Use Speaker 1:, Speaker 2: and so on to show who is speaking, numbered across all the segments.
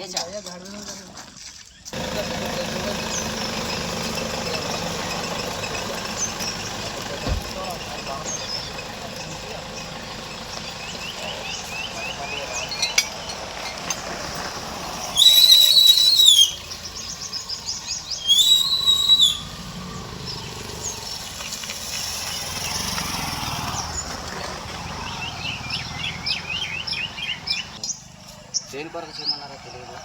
Speaker 1: जाओ ये जाओ దేని కొరకు చేయమన్నారా తెలియదు.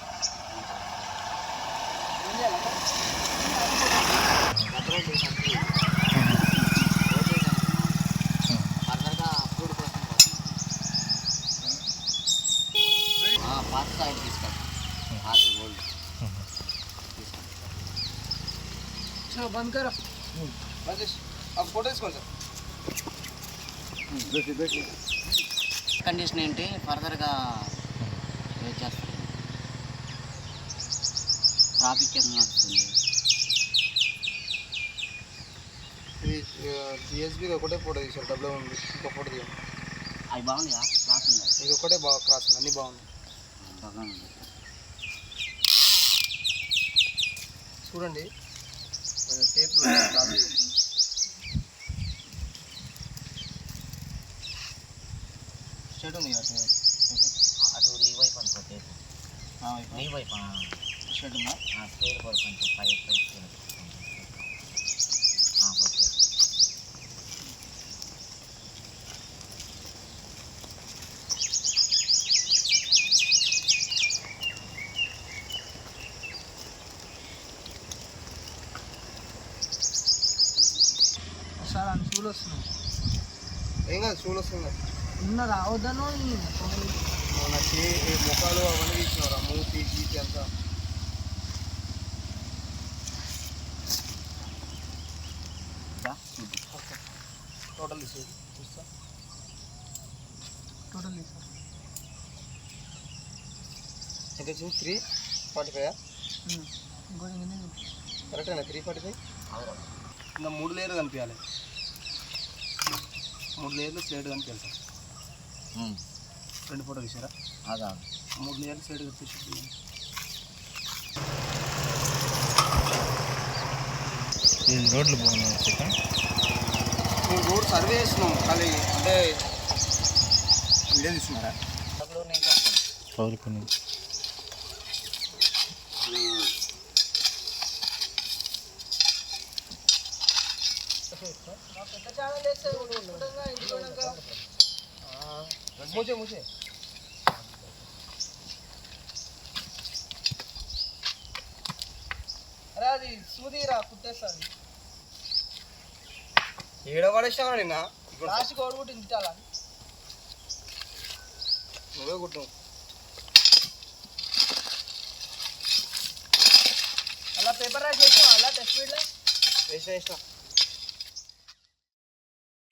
Speaker 1: ఫర్దర్గా కోసం
Speaker 2: బంద్ ఫోటో తీసుకోండి
Speaker 1: కండిషన్ ఏంటి ఫర్దర్గా చేస్తారు ట్రాఫిక్ ఎంత నడుస్తుంది
Speaker 2: ఇది ఒకటే ఫోటో తీసారు డబ్బులో ఉంది ఇంకో ఫోటో తీయాలి
Speaker 1: అది బాగుందిగా క్లాస్ ఉంది
Speaker 2: ఇది ఒకటే బాగా క్రాస్ ఉంది అన్నీ బాగుంది
Speaker 1: బాగానే ఉంది
Speaker 2: చూడండి టేప్ స్టేట్ ఉంది కదా
Speaker 1: అటు నీ వైపు అనుకోతే నీ వైపు
Speaker 2: స్టేట్ ఉందా
Speaker 1: స్కేల్ కూడా కొంచెం పై పై స్కేల్ ఓకే.
Speaker 2: సార్ అని షూలు వస్తున్నాయి ఏం కాదు వస్తుంది
Speaker 3: ఉన్న రావద్దను
Speaker 2: మన చే ముఖాలు అవన్నీ తీసినారా? మూతి గీతి అంతా? టోటల్ తీసి చూస్తా.
Speaker 3: టోటల్ తీసా
Speaker 2: ఎంత వచ్చింది త్రీ ఫార్టీ ఫైవ్? కరెక్టేనా త్రీ ఫార్టీ ఫైవ్? ఇంకా మూడు లేయర్లు కనిపించాలి. మూడు లేయర్లు స్లేట్ కనిపించాలి సార్. రెండు ఫోటో తీసారా
Speaker 1: అదా.
Speaker 2: మూడు స్లేట్ కనిపించి
Speaker 4: ఈ రోడ్లు బాగున్నాయి
Speaker 2: మేము రోడ్ సర్వే చేసినాం ఖాళీ అంటే వీడియో తీసుకున్నారా
Speaker 4: పౌరుకుని.
Speaker 2: మూసే మూసే
Speaker 3: అరే అది సూదిరా కుట్టేస్తుంది
Speaker 2: ఏడ పడేసినా నిన్న
Speaker 3: లాస్ట్ కోడి ఇంచాలా
Speaker 2: నువ్వే కుట్టు
Speaker 3: అలా పేపర్ రాసి చేసాం అలా టెస్ట్ ఫీల్డ్
Speaker 2: వేసిన వేసిన